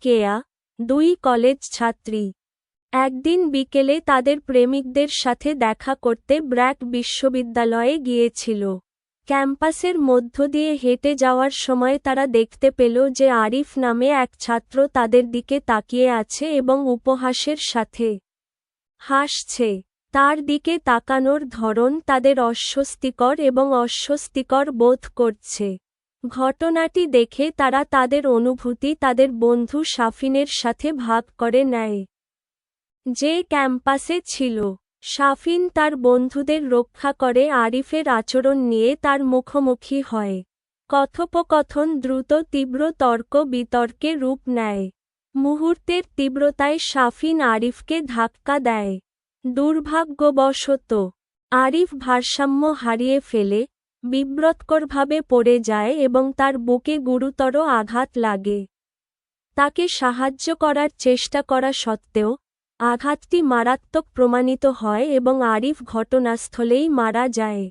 কেয়া দুই কলেজ ছাত্রী। একদিন বিকেলে তাদের প্রেমিকদের সাথে দেখা করতে ব্র্যাক বিশ্ববিদ্যালয়ে গিয়েছিল। ক্যাম্পাসের মধ্য দিয়ে হেঁটে যাওয়ার সময় তারা দেখতে পেল যে আরিফ নামে এক ছাত্র তাদের দিকে তাকিয়ে আছে এবং উপহাসের সাথে হাসছে। তার দিকে তাকানোর ধরন তাদের অস্বস্তিকর এবং অস্বস্তিকর বোধ করছে। ঘটনাটি দেখে তারা তাদের অনুভূতি তাদের বন্ধু শাফিনের সাথে ভাগ করে নেয়। যে ক্যাম্পাসে ছিল, শাফিন তার বন্ধুদের রক্ষা করে আরিফের আচরণ নিয়ে তার মুখোমুখি হয়। কথোপকথন দ্রুত তীব্র তর্ক বিতর্কে রূপ নেয়। মুহূর্তের তীব্রতায় শাফিন আরিফকে ধাক্কা দেয়। দুর্ভাগ্যবশত, আরিফ ভারসাম্য হারিয়ে ফেলে বিব্রতকরভাবে পড়ে যায় এবং তার বুকে গুরুতর আঘাত লাগে। তাকে সাহায্য করার চেষ্টা করা সত্ত্বেও, আঘাতটি মারাত্মক প্রমাণিত হয় এবং আরিফ ঘটনাস্থলেই মারা যায়।